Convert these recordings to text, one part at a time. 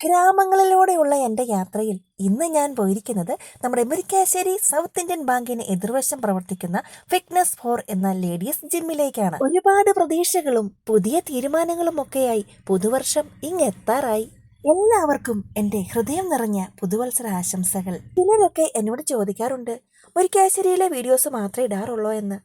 ഗ്രാമങ്ങളിലൂടെയുള്ള എന്റെ യാത്രയിൽ ഇന്ന് ഞാൻ പോയിരിക്കുന്നത് നമ്മുടെ മുരിക്കാശ്ശേരി സൗത്ത് ഇന്ത്യൻ ബാങ്കിന് എതിർവശം പ്രവർത്തിക്കുന്ന ഫിറ്റ്നസ് ഫോർ എന്ന ലേഡീസ് ജിമ്മിലേക്കാണ്. ഒരുപാട് പ്രതീക്ഷകളും പുതിയ തീരുമാനങ്ങളും ഒക്കെയായി പുതുവർഷം ഇങ്ങെത്താറായി എല്ലാവർക്കും എന്റെ ഹൃദയം നിറഞ്ഞ പുതുവത്സര ആശംസകൾ. ചിലരൊക്കെ എന്നോട് ചോദിക്കാറുണ്ട് മുരിക്കാശ്ശേരിയിലെ വീഡിയോസ് മാത്രമേ ഇടാറുള്ളൂ എന്ന്?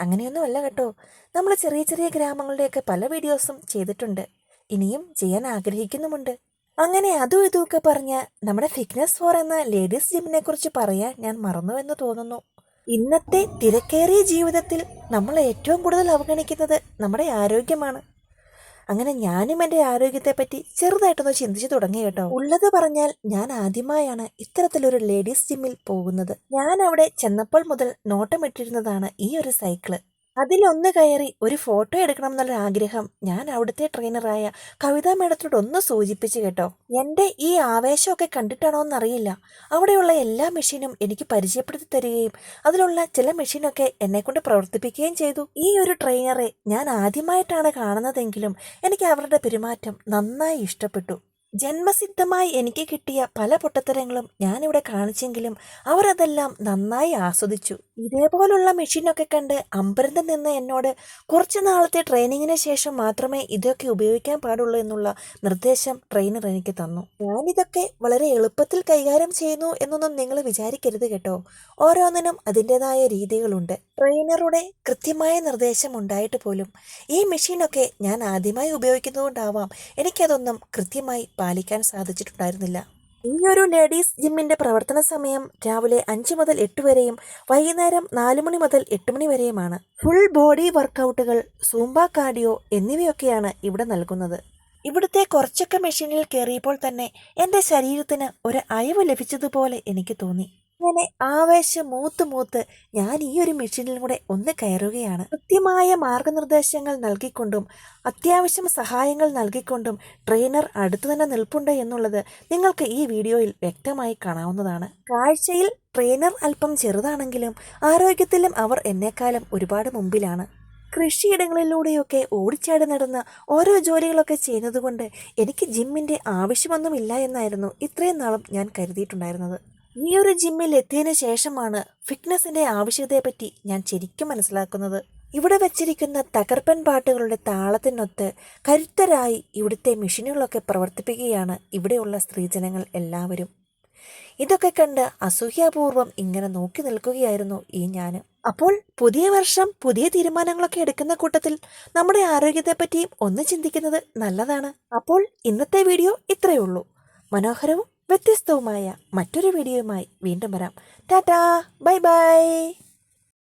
അങ്ങനെയൊന്നും അല്ല കേട്ടോ. നമ്മൾ ചെറിയ ചെറിയ ഗ്രാമങ്ങളുടെയൊക്കെ പല വീഡിയോസും ചെയ്തിട്ടുണ്ട്. ഇനിയും ചെയ്യാൻ ആഗ്രഹിക്കുന്നുമുണ്ട്. അങ്ങനെ അതും ഇതുമൊക്കെ പറഞ്ഞ് നമ്മുടെ ഫിറ്റ്നസ് ഫോർ എന്ന ലേഡീസ് ജിമ്മിനെ കുറിച്ച് പറയാൻ ഞാൻ മറന്നു എന്ന് തോന്നുന്നു. ഇന്നത്തെ തിരക്കേറിയ ജീവിതത്തിൽ നമ്മൾ ഏറ്റവും കൂടുതൽ അവഗണിക്കുന്നത് നമ്മുടെ ആരോഗ്യമാണ്. അങ്ങനെ ഞാനും എന്റെ ആരോഗ്യത്തെപ്പറ്റി ചെറുതായിട്ടൊന്ന് ചിന്തിച്ചു തുടങ്ങി കേട്ടോ. ഉള്ളത് പറഞ്ഞാൽ ഞാൻ ആദ്യമായാണ് ഇത്തരത്തിലൊരു ലേഡീസ് ജിമ്മിൽ പോകുന്നത്. ഞാൻ അവിടെ ചെന്നപ്പോൾ മുതൽ നോട്ടമിട്ടിരുന്നതാണ് ഈ ഒരു സൈക്കിൾ അതിലൊന്ന് കയറി ഒരു ഫോട്ടോ എടുക്കണം എന്നുള്ള ആഗ്രഹം ഞാൻ അവിടുത്തെ ട്രെയിനറായ കവിതാ മേഡത്തോട് ഒന്ന് സൂചിപ്പിച്ചു കേട്ടോ. എന്റെ ഈ ആവേശമൊക്കെ കണ്ടിട്ടാണോ എന്നറിയില്ല. അവിടെയുള്ള എല്ലാ മെഷീനും എനിക്ക് പരിചയപ്പെടുത്തി തരികയും അതിലുള്ള ചില മെഷീനൊക്കെ എന്നെ കൊണ്ട് പ്രവർത്തിപ്പിക്കുകയും ചെയ്തു. ഈ ഒരു ട്രെയിനറെ ഞാൻ ആദ്യമായിട്ടാണ് കാണുന്നതെങ്കിലും എനിക്ക് അവരുടെ പെരുമാറ്റം നന്നായി ഇഷ്ടപ്പെട്ടു. ജന്മസിദ്ധമായി എനിക്ക് കിട്ടിയ പല പൊട്ടത്തരങ്ങളും ഞാനിവിടെ കാണിച്ചെങ്കിലും അവർ അതെല്ലാം നന്നായി ആസ്വദിച്ചു. ഇതേപോലുള്ള മെഷീനൊക്കെ കണ്ട് അമ്പരന്തം നിന്ന് എന്നോട് കുറച്ച് നാളത്തെ ട്രെയിനിങ്ങിന് ശേഷം മാത്രമേ ഇതൊക്കെ ഉപയോഗിക്കാൻ പാടുള്ളൂ എന്നുള്ള നിർദ്ദേശം ട്രെയിനർ എനിക്ക് തന്നു. ഞാനിതൊക്കെ വളരെ എളുപ്പത്തിൽ കൈകാര്യം ചെയ്യുന്നു എന്നൊന്നും നിങ്ങൾ വിചാരിക്കരുത് കേട്ടോ. ഓരോന്നിനും അതിന്റെതായ രീതികളുണ്ട്. ട്രെയിനറുടെ കൃത്യമായ നിർദ്ദേശം ഉണ്ടായിട്ട് പോലും ഈ മെഷീനൊക്കെ ഞാൻ ആദ്യമായി ഉപയോഗിക്കുന്നതുകൊണ്ടാവാം എനിക്കതൊന്നും കൃത്യമായി പാലിക്കാൻ സാധിച്ചിട്ടുണ്ടായിരുന്നില്ല. ഈ ഒരു ലേഡീസ് ജിമ്മിന്റെ പ്രവർത്തന സമയം രാവിലെ അഞ്ച് മുതൽ എട്ട് വരെയും വൈകുന്നേരം നാല് മണി മുതൽ എട്ട് മണി വരെയുമാണ്. ഫുൾ ബോഡി വർക്കൗട്ടുകൾ സൂംബ കാർഡിയോ എന്നിവയൊക്കെയാണ് ഇവിടെ നൽകുന്നത്. ഇവിടുത്തെ കുറച്ചൊക്കെ മെഷീനിൽ കയറിയപ്പോൾ തന്നെ എന്റെ ശരീരത്തിന് ഒരു അയവ് ലഭിച്ചതുപോലെ എനിക്ക് തോന്നി. അങ്ങനെ ആവേശം മൂത്ത് മൂത്ത് ഞാൻ ഈ ഒരു മെഷീനിൽ കൂടെ ഒന്ന് കയറുകയാണ്. കൃത്യമായ മാർഗനിർദ്ദേശങ്ങൾ നൽകിക്കൊണ്ടും അത്യാവശ്യം സഹായങ്ങൾ നൽകിക്കൊണ്ടും ട്രെയിനർ അടുത്തു തന്നെ നിൽപ്പുണ്ട് എന്നുള്ളത് നിങ്ങൾക്ക് ഈ വീഡിയോയിൽ വ്യക്തമായി കാണാവുന്നതാണ്. കാഴ്ചയിൽ ട്രെയിനർ അല്പം ചെറുതാണെങ്കിലും ആരോഗ്യത്തിലും അവർ എന്നെക്കാളും ഒരുപാട് മുമ്പിലാണ്. കൃഷിയിടങ്ങളിലൂടെയൊക്കെ ഓടിച്ചാടി നടന്ന് ഓരോ ജോലികളൊക്കെ ചെയ്യുന്നതുകൊണ്ട് എനിക്ക് ജിമ്മിന്റെ ആവശ്യമൊന്നുമില്ല എന്നായിരുന്നു ഇത്രയും നാളും ഞാൻ കരുതിയിട്ടുണ്ടായിരുന്നത്. ഈ ഒരു ജിമ്മിൽ എത്തിയതിനു ശേഷമാണ് ഫിറ്റ്നസിന്റെ ആവശ്യകതയെപ്പറ്റി ഞാൻ ശരിക്കും മനസ്സിലാക്കുന്നത്. ഇവിടെ വെച്ചിരിക്കുന്ന തകർപ്പൻ പാട്ടുകളുടെ താളത്തിനൊത്ത് കരുത്തരായി ഇവിടുത്തെ മെഷീനുകളൊക്കെ പ്രവർത്തിപ്പിക്കുകയാണ് ഇവിടെയുള്ള സ്ത്രീജനങ്ങൾ എല്ലാവരും. ഇതൊക്കെ കണ്ട് അസൂഹ്യാപൂർവം ഇങ്ങനെ നോക്കി നിൽക്കുകയായിരുന്നു ഈ ഞാൻ. അപ്പോൾ പുതിയ വർഷം പുതിയ തീരുമാനങ്ങളൊക്കെ എടുക്കുന്ന കൂട്ടത്തിൽ നമ്മുടെ ആരോഗ്യത്തെപ്പറ്റിയും ഒന്ന് ചിന്തിക്കുന്നത് നല്ലതാണ്. അപ്പോൾ ഇന്നത്തെ വീഡിയോ ഇത്രയേ ഉള്ളൂ. മനോഹരവും വ്യത്യസ്തവുമായ മറ്റൊരു വീഡിയോയുമായി വീണ്ടും വരാം. ടാറ്റാ. Bye bye.